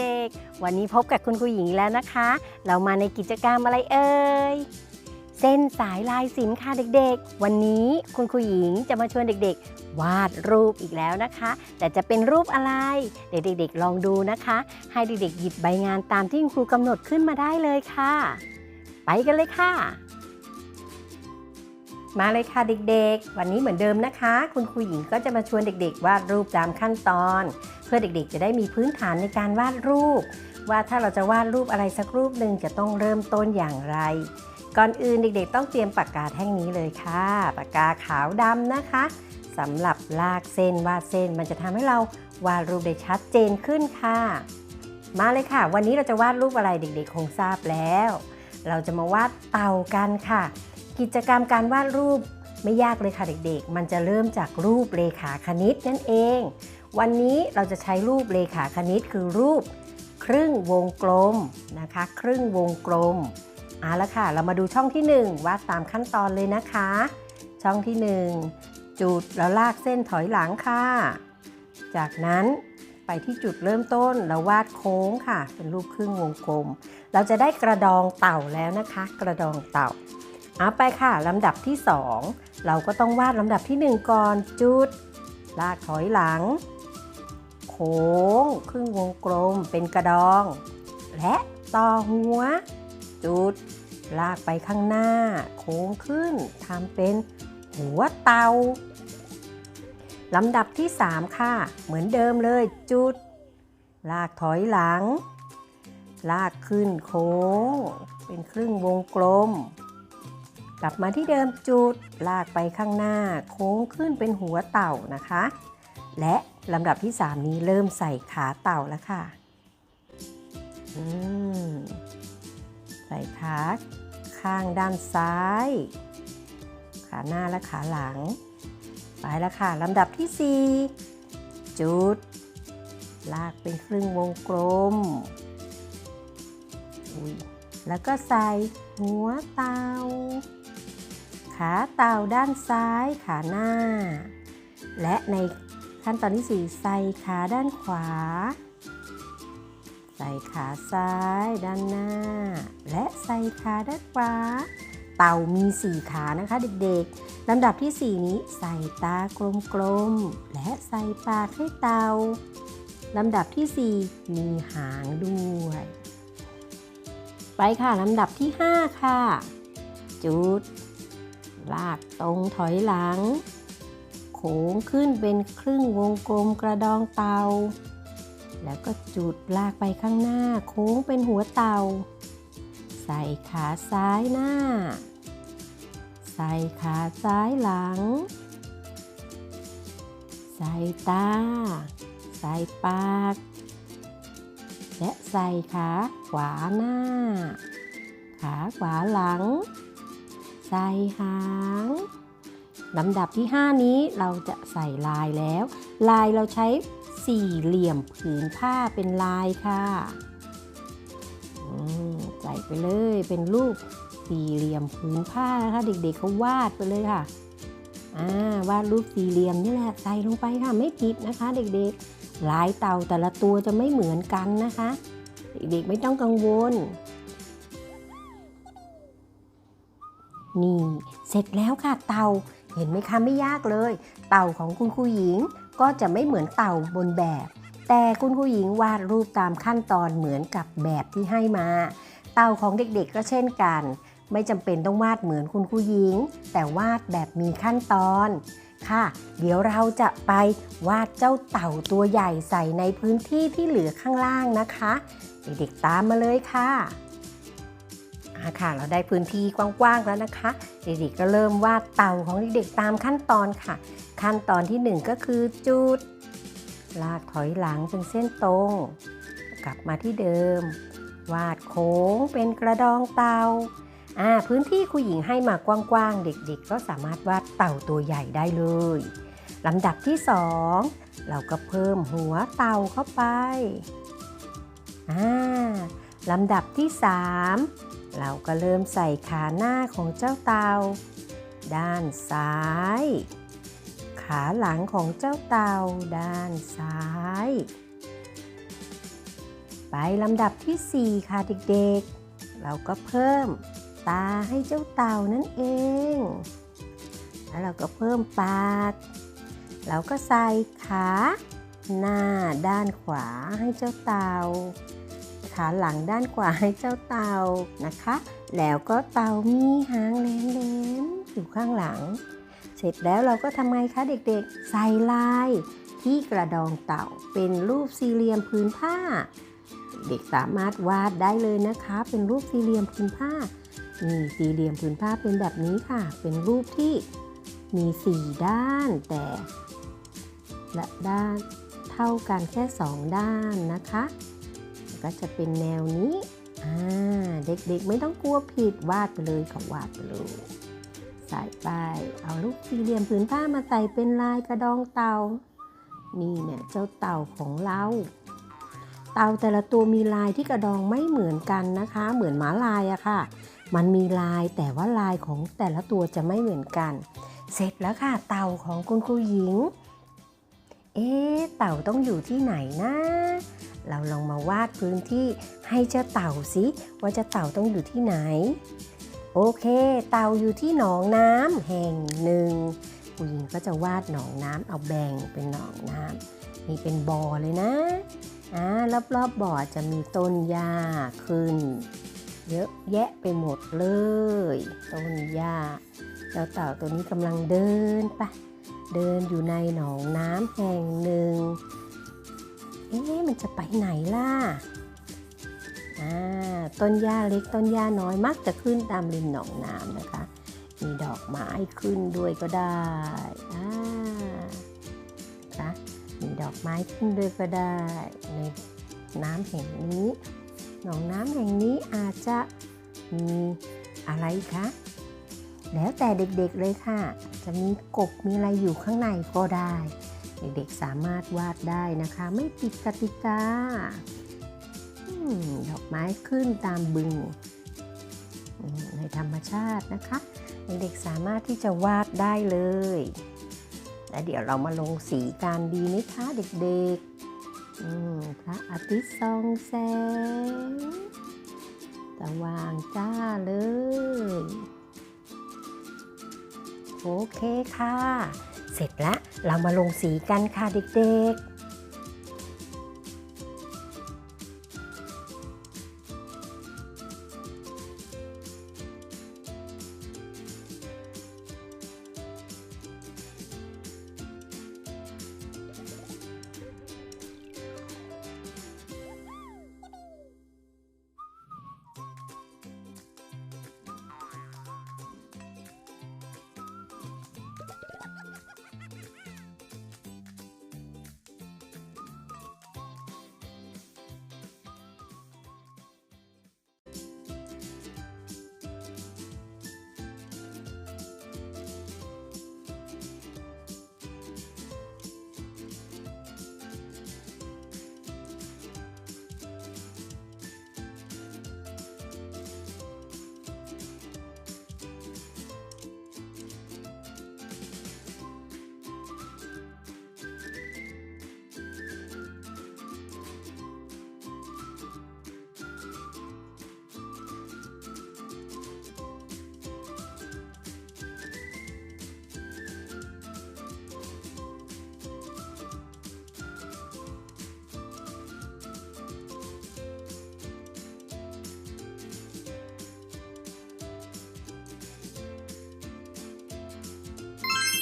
เด็กๆ วันนี้พบกับคุณครูหญิงแล้วนะคะ เรามาในกิจกรรมอะไรเอ่ย เส้นสายลายสินค่ะเด็กๆ วันนี้คุณครูหญิงจะมาชวนเด็กๆ วาดรูปอีกแล้วนะคะ แต่จะเป็นรูปอะไร เด็กๆ ลองดูนะคะ ให้เด็กๆ หยิบใบงานตามที่คุณครูกำหนดขึ้นมาได้เลยค่ะ ไปกันเลยค่ะมาเลยค่ะเด็กๆ วันนี้เหมือนเดิมนะคะ คุณครูหญิงก็จะมาชวนเด็กๆ วาดรูปตามขั้นตอน พื่อเด็กๆ จะได้มีพื้นฐานในการวาดรูป ว่าถ้าเราจะวาดรูปอะไรสักรูปหนึ่งจะต้องเริ่มต้นอย่างไร ก่อนอื่นเด็กๆ ต้องเตรียมปากกาแท่งนี้เลยค่ะ ปากกาขาวดำนะคะสำหรับลากเส้นวาดเส้นมันจะทำให้เราวาดรูปได้ชัดเจนขึ้นค่ะ มาเลยค่ะ วันนี้เราจะวาดรูปอะไรเด็กๆ คงทราบแล้ว เราจะมาวาดเต่ากันค่ะ กิจกรรมการวาดรูปไม่ยากเลยค่ะเด็กๆ มันจะเริ่มจากรูปเลขาคณิตนั่นเอง วันนี้เราจะใช้รูปเลขาคณิตคือรูปครึ่งวงกลมนะคะ ครึ่งวงกลมเอาละค่ะ เรามาดูช่องที่ 1วาดตามขั้นตอนเลยนะคะ ช่องที่ 1 จุดแล้วลากเส้นถอยหลังค่ะ จากนั้นไปที่จุดเริ่มต้นเราวาดโค้งค่ะ เป็นรูปครึ่งวงกลม เราจะได้กระดองเต่าแล้วนะคะ กระดองเต่าเอาไปค่ะลำดับที่ 2 เราก็ต้องวาดลำดับที่ 1 ก่อนจุด ลากถอยหลัง ค้ง ครึ่งวงกลมเป็นกระดอง และต่อหัว จุด ลากไปข้างหน้า โค้งขึ้นทำเป็นหัวเตาลำดับที่ 3 ค่ะ เหมือนเดิมเลยจุด ลากถอยหลัง ลากขึ้นโค้ง เป็นครึ่งวงกลม กลับมาที่เดิมจุด ลากไปข้างหน้า โค้งขึ้นเป็นหัวเต่านะคะ และลำดับที่ 3 นี้เริ่มใส่ขาเต่าแล้วค่ะใส่ขาข้างด้านซ้าย ขาหน้าและขาหลัง ไปแล้วค่ะลำดับที่ 4 จุด ลากเป็นครึ่งวงกลม แล้วก็ใส่หัวเต่า ขาเต่าด้านซ้าย ขาหน้า และใน ขั้นตอนที่ 4 ใส่ขาด้านขวา ใส่ขาซ้ายด้านหน้า และใส่ขาด้านขวา เต่ามี 4 ขานะคะเด็กๆลำดับที่ 4 นี้ใส่ตากลมๆ และใส่ปากให้เต่าลำดับที่ 4 มีหางด้วย ไปค่ะลำดับที่ 5 ค่ะ จุด ลากตรงถอยหลัง งขึ้นเป็นครึ่งวงกลมกระดองเตา แล้วก็จุดลากไปข้างหน้าโค้งเป็นหัวเตา ใส่ขาซ้ายหน้า ใส่ขาซ้ายหลัง ใส่ตา ใส่ปาก และใส่ขาขวาหน้า ขาขวาหลัง ใส่หาง ลำดับที่ 5 นี้เราจะใส่ลายแล้ว ลายเราใช้สี่เหลี่ยมผืนผ้าเป็นลายค่ะใส่ไปเลยเป็นรูปสี่เหลี่ยมผืนผ้านะคะเด็กๆเขาวาดไปเลยค่ะาวาดรูปสี่เหลี่ยมนี่แหละใส่ลงไปค่ะไม่ผิดนะคะ เด็กๆ ลายเต่าแต่ละตัวจะไม่เหมือนกันนะคะ เด็กๆไม่ต้องกังวล นี่เสร็จแล้วค่ะเต่า เห็นไหมคะไม่ยากเลย เต่าของคุณครูหญิงก็จะไม่เหมือนเต่าบนแบบ แต่คุณครูหญิงวาดรูปตามขั้นตอนเหมือนกับแบบที่ให้มา เต่าของเด็กๆก็เช่นกัน ไม่จำเป็นต้องวาดเหมือนคุณครูหญิง แต่วาดแบบมีขั้นตอนค่ะ เดี๋ยวเราจะไปวาดเจ้าเต่าตัวใหญ่ใส่ในพื้นที่ที่เหลือข้างล่างนะคะ เด็กๆตามมาเลยค่ะ ค่ะ เราได้พื้นที่กว้างๆแล้วนะคะ เด็กๆก็เริ่มวาดเต่าของเด็กๆตามขั้นตอนค่ะ ขั้นตอนที่ 1 ก็คือจุด ลากถอยหลังเป็นเส้นตรง กลับมาที่เดิม วาดโค้งเป็นกระดองเต่าอ่าพื้นที่ครูหญิงให้มากว้างๆ เด็กๆ ก็สามารถวาดเต่าตัวใหญ่ได้เลยลำดับที่ 2 เราก็เพิ่มหัวเต่าเข้าไปอ่าลำดับที่ 3 เราก็เริ่มใส่ขาหน้าของเจ้าเต่า ด้านซ้าย ขาหลังของเจ้าเต่า ด้านซ้าย ไปลำดับทีสี่ 4 ค่ะเด็กๆ เราก็เพิ่มตาให้เจ้าเต่านั่นเอง แล้วเราก็เพิ่มปาก เราก็ใส่ขา หน้าด้านขวาให้เจ้าเต่า ขาหลังด้านขวาให้เจ้าเต่านะคะ แล้วก็เต่ามีหางแหลมๆอยู่ข้างหลัง เสร็จแล้วเราก็ทำไงคะเด็กๆ ใส่ลายที่กระดองเต่าเป็นรูปสี่เหลี่ยมพื้นผ้า เด็กสามารถวาดได้เลยนะคะ เป็นรูปสี่เหลี่ยมพื้นผ้านี่สี่เหลี่ยมพื้นผ้าเป็นแบบนี้ค่ะ เป็นรูปที่มีสี่ด้านแต่ละด้านเท่ากันแค่สองด้านนะคะ ก็จะเป็นแนวนี้เด็กๆไม่ต้องกลัวผิดวาดไปเลยค่ะวาดไปเลยใส่ไปเอาลูกสี่เหลี่ยมผืนผ้ามาใส่เป็นลายกระดองเต่า นี่เนี่ยเจ้าเต่าของเรา เต่าแต่ละตัวมีลายที่กระดองไม่เหมือนกันนะคะ เหมือนหมาลายอะค่ะ มันมีลายแต่ว่าลายของแต่ละตัวจะไม่เหมือนกัน เสร็จแล้วค่ะ เต่าของคุณครูหญิง เอ๊ะเต่าต้องอยู่ที่ไหนนะ เราลองมาวาดพื้นที่ให้เจ้าเต่าสิว่าเจ้าเต่าต้องอยู่ที่ไหน โอเค เต่าอยู่ที่หนองน้ำแห่งหนึ่งผู้หญิงก็จะวาดหนองน้ำเอาแบ่งเป็นหนองน้ำนี่เป็นบ่อเลยนะอ่ารอบๆบบ่อจะมีต้นหญ้าขึ้น เยอะแยะไปหมดเลย ต้นหญ้าเจ้าเต่าตัวนี้กำลังเดินไปเดินอยู่ในหนองน้ำแห่งหนึ่ง อ๊ะมันจะไปไหนล่ะต้นหญ้าเล็กต้นหญ้าน้อยมักจะขึ้นตามริมหนองน้ำนะคะ มีดอกไม้ขึ้นด้วยก็ได้อ่าคะมีดอกไม้ขึ้นด้วยก็ได้ในน้ำแห่งนี้ หนองน้ำแห่งนี้อาจจะมีอะไรคะ แล้วแต่เด็กๆเลยค่ะ จะมีกบมีอะไรอยู่ข้างในก็ได้ เด็กๆสามารถวาดได้นะคะ ไม่ผิดกติกาดอกไม้ขึ้นตามบึงในธรรมชาตินะคะ เด็กๆสามารถที่จะวาดได้เลย และเดี๋ยวเรามาลงสีกันดีไหมคะเด็กๆพระอาทิตย์ส่องแสงสว่างจ้าเลย โอเคค่ะ เสร็จแล้วเรามาลงสีกันค่ะเด็กๆ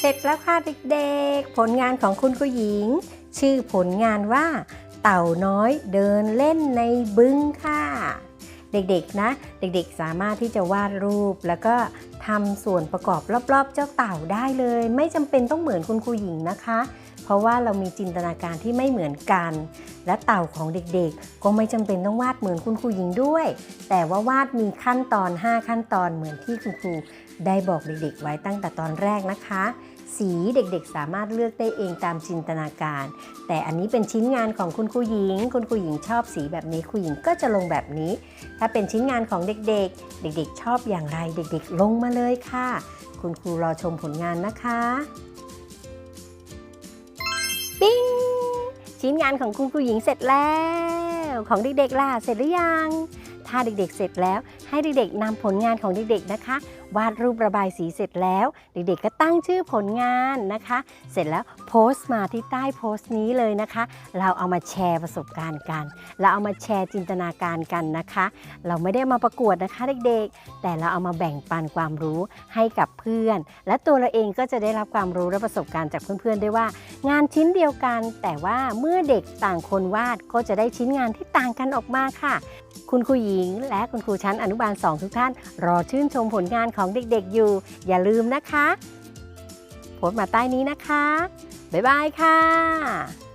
เสร็จแล้วค่ะเด็กๆ ผลงานของคุณครูหญิง ชื่อผลงานว่า เต่าน้อยเดินเล่นในบึงค่ะ เด็กๆนะ เด็กๆสามารถที่จะวาดรูปแล้วก็ทำส่วนประกอบรอบๆ เจ้าเต่าได้เลย ไม่จำเป็นต้องเหมือนคุณครูหญิงนะคะ เพราะว่าเรามีจินตนาการที่ไม่เหมือนกัน และเต่าของเด็กๆ ก็ไม่จำเป็นต้องวาดเหมือนคุณครูหญิงด้วย แต่ว่าวาดมีขั้นตอน 5 ขั้นตอนเหมือนที่คุณครูได้บอกเด็กๆ ไว้ตั้งแต่ตอนแรกนะคะ สีเด็กๆ สามารถเลือกได้เองตามจินตนาการ แต่อันนี้เป็นชิ้นงานของคุณครูหญิง คุณครูหญิงชอบสีแบบนี้ครูหญิงก็จะลงแบบนี้ ถ้าเป็นชิ้นงานของเด็กๆ เด็กๆ ชอบอย่างไรเด็กๆ ลงมาเลยค่ะ คุณครูรอชมผลงานนะคะปิ้งชิ้นงานของคุณครูหญิงเสร็จแล้ว ของเด็กๆล่ะเสร็จหรือยัง ถ้าเด็กๆ เสร็จแล้ว ให้เด็กๆนำผลงานของเด็กๆนะคะ วาดรูประบายสีเสร็จแล้ว เด็กๆ ก็ตั้งชื่อผลงานนะคะ เสร็จแล้วโพสต์มาที่ใต้โพสต์นี้เลยนะคะ เราเอามาแชร์ประสบการณ์กัน เราเอามาแชร์จินตนาการกันนะคะ เราไม่ได้มาประกวดนะคะเด็กๆ แต่เราเอามาแบ่งปันความรู้ให้กับเพื่อน และตัวเราเองก็จะได้รับความรู้และประสบการณ์จากเพื่อนๆด้วยว่า งานชิ้นเดียวกัน แต่ว่าเมื่อเด็กต่างคนวาดก็จะได้ชิ้นงานที่ต่างกันออกมาค่ะคุณครูหญิง และคุณครูชั้นอนุบาล 2 ทุกท่าน รอชื่นชมผลงานของเด็กๆอยู่ อย่าลืมนะคะโพสต์มาใต้นี้นะคะ บ๊ายบายค่ะ